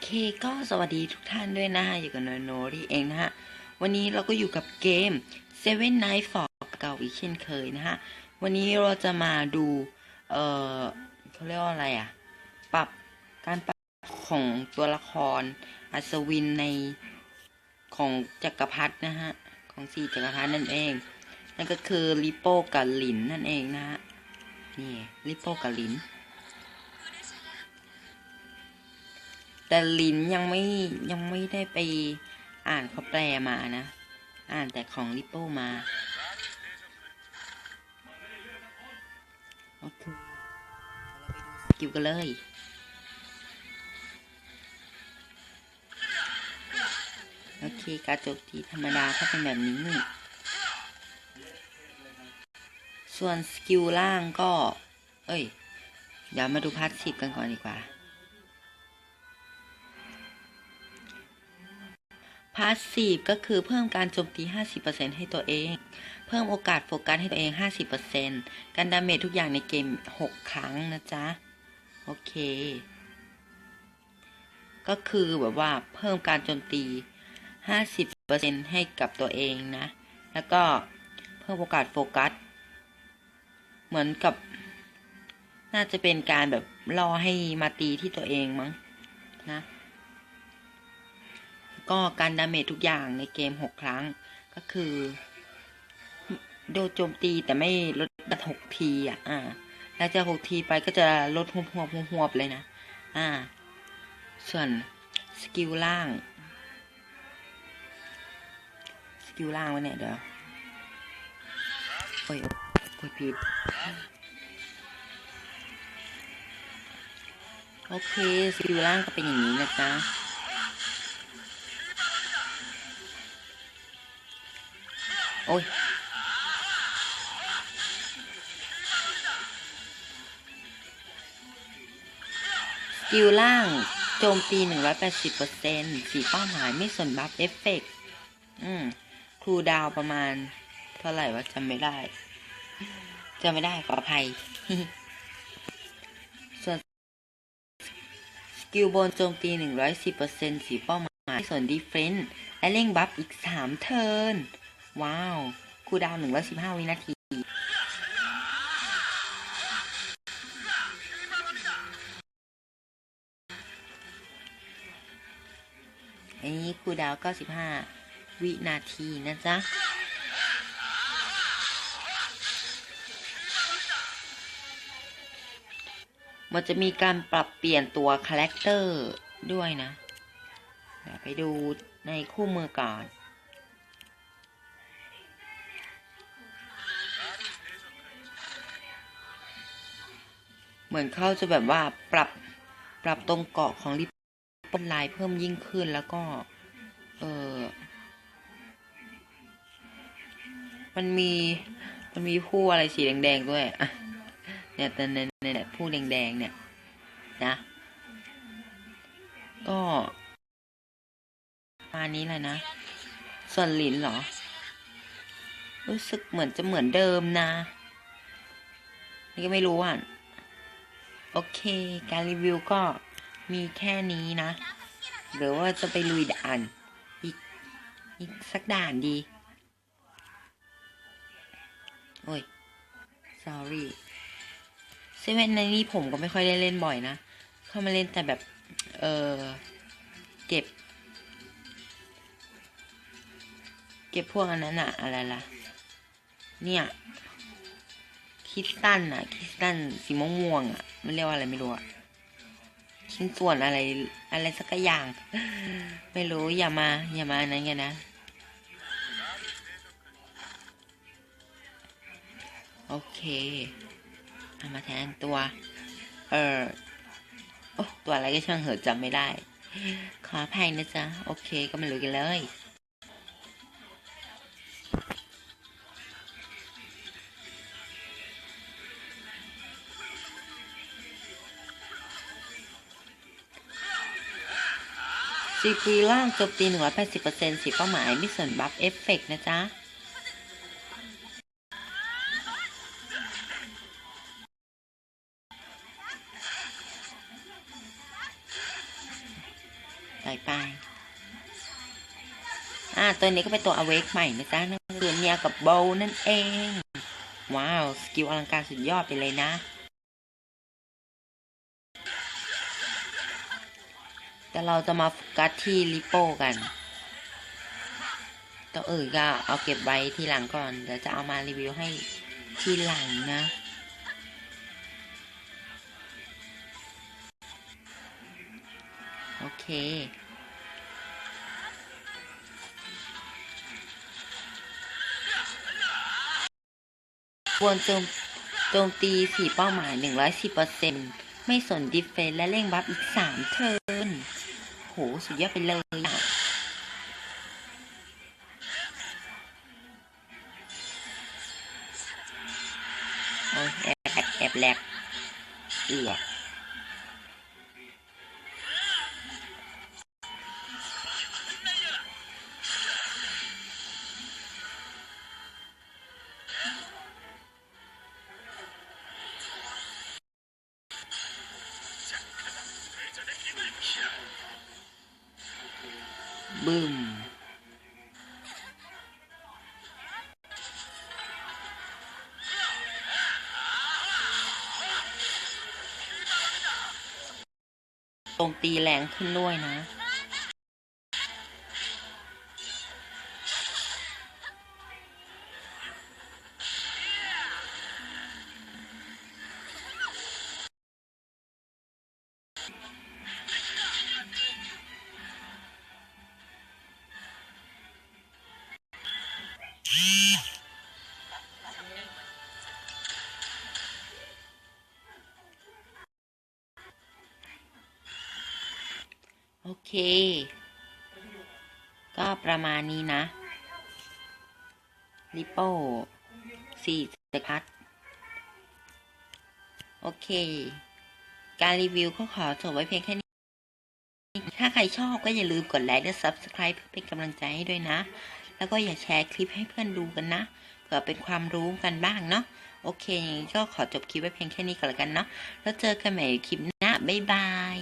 เคก็สวัสดีทุกท่านด้วยนะฮะอยู่กับโนโนรีเองนะฮะ วันนี้เราก็อยู่กับเกม Seven Night for เก่าอีกเช่นเคยนะฮะ วันนี้เราจะมาดู เออเขาเรียกว่าอะไรอะปรับการปรับของตัวละครอัศวินในของจักรพรรดินะฮะ ของสี่จักรพรรดินั่นเอง นั่นก็คือลิโป้กับหลินนั่นเองนะฮะ นี่ลิโป้กับหลิน แต่ลินยังไม่ยังไม่ได้ไปอ่านเขาแปลมานะ อ่านแต่ของลิปโป้มาโอเคสกิลกันเลยโอเค การโจมตีธรรมดาก็เป็นแบบนี้ ส่วนสกิลล่างก็ เอ้ย เดี๋ยวมาดูพาร์ทสิบกันก่อนดีกว่า พาสซีฟก็คือเพิ่มการโจมตี 50%ให้ตัวเอง เพิ่มโอกาสโฟกัสให้ตัวเอง 50%การดาเมจทุกอย่างในเกม 6 ครั้งนะจ๊ะ โอเค ก็คือแบบว่าเพิ่มการโจมตี 50%ให้กับตัวเองนะ แล้วก็เพิ่มโอกาสโฟกัส เหมือนกับ น่าจะเป็นการแบบล่อให้มาตีที่ตัวเองมั้งนะ ก็การดาเมจทุกอย่างในเกม 6 ครั้ง ก็คือ โดนโจมตีแต่ไม่ลดบัตหกทีอะ อ่า แล้วจะหกทีไปก็จะลดหวบหวบหวบเลยนะ อ่า ส่วนสกิลล่าง สกิลล่างวะเนี่ยเดี๋ยวโอ้ยโอ้ยผิดโอเคสกิลล่างก็เป็นอย่างนี้นะจ๊ะ อ้ยสกิลล่างโจมตี 180%สีเป้าหมายไม่สนบัฟเอฟเฟกต์อืมครูดาวประมาณ เท่าไหร่วะจำไม่ได้จำไม่ได้ขออภัย ส่วนสกิลบนโจมตี 110%สีเป้าหมายไม่สนดีเฟนส์และเร่งบัฟอีก 3 เทิร์น ว้าวคูดาวหนึ่งร้อยสิบห้าวินาที อันนี้คูดาวเก้าสิบห้าวินาทีนะจ๊ะมันจะมีการปรับเปลี่ยนตัวคาแรคเตอร์ด้วยนะเดี๋ยวไปดูในคู่มือก่อน เหมือนเขาจะแบบว่าปรับปรับตรงเกาะของลิปปนลายเพิ่มยิ่งขึ้นแล้วก็ เออมันมีมันมีผู้อะไรสีแดงๆด้วยเนี่ยแต่ในในเนี่ยผู้แดงๆเนี่ยนะก็ประมาณนี้แหละนะส่วนลินเหรอ รู้สึกเหมือนจะเหมือนเดิมนะ นี่ก็ไม่รู้อะ โอเค การรีวิวก็มีแค่นี้นะ หรือว่าจะไปลุยด่าน อีก อีกสักด่านดี โอ้ย sorry เซเว่นในนี้ผมก็ไม่ค่อยได้เล่นบ่อยนะ เข้ามาเล่นแต่แบบ เออเก็บ เก็บพวกอันนั้นอะอะไรล่ะ เนี่ย คิสตันอะคิสตันสีม่วงม่วงๆอะ มันเรียกว่าอะไรไม่รู้อะชิ้นส่วนอะไร อะไรสักอย่าง ไม่รู้อย่ามา อย่ามาอนนั้นกันนะโอเคเอามาแทนตัว เออโอ้ตัวอะไรก็ช่างเหอะจำไม่ได้ ขออภัยนะจ๊ะ โอเคก็มาลุยกันเลย สีปีล่างโจมตีหนึ่งร้อยแปดสิบเปอร์เซ็นต์สีเป้าหมายไม่สนบัฟเอฟเฟกต์นะจ๊ะ ต่อไป อ่า ตัวนี้ก็เป็นตัวอเวกใหม่นะจ๊ะนั่นคือเนียกับโบนั่นเอง ว้าว สกิลอลังการสุดยอดไปเลยนะ แต่เราจะมาโฟกัสที่ลิโป้กันตัวอื่นก็เอาเก็บไว้ทีหลังก่อน เดี๋ยวจะเอามารีวิวให้ทีหลังนะ โอเค ควรโจมโจมตีสี่เป้าหมาย 110%ไม่สนดิฟเฟนและเร่งบัฟอีก 3 เทิร์น โหสุดยอดไปเลยอะโอ้ยแอบแอบแอบแหลกเอือก มตีแรงขึ้นด้วยนะ เค ก็ประมาณนี้นะ ลิโป้สี่สคัตโอเค การรีวิวก็ขอจบไว้เพียงแค่นี้ ถ้าใครชอบก็อย่าลืมกดไลค์และ Subscribe เพื่อเป็นกำลังใจให้ด้วยนะ แล้วก็อย่าแชร์คลิปให้เพื่อนดูกันนะ เผื่อเป็นความรู้กันบ้างเนาะ โอเคอย่างนี้ก็ขอจบคลิปไว้เพียงแค่นี้ก่อนแล้วกันเนาะ แล้วเจอกันใหม่คลิปหน้า บ๊ายบาย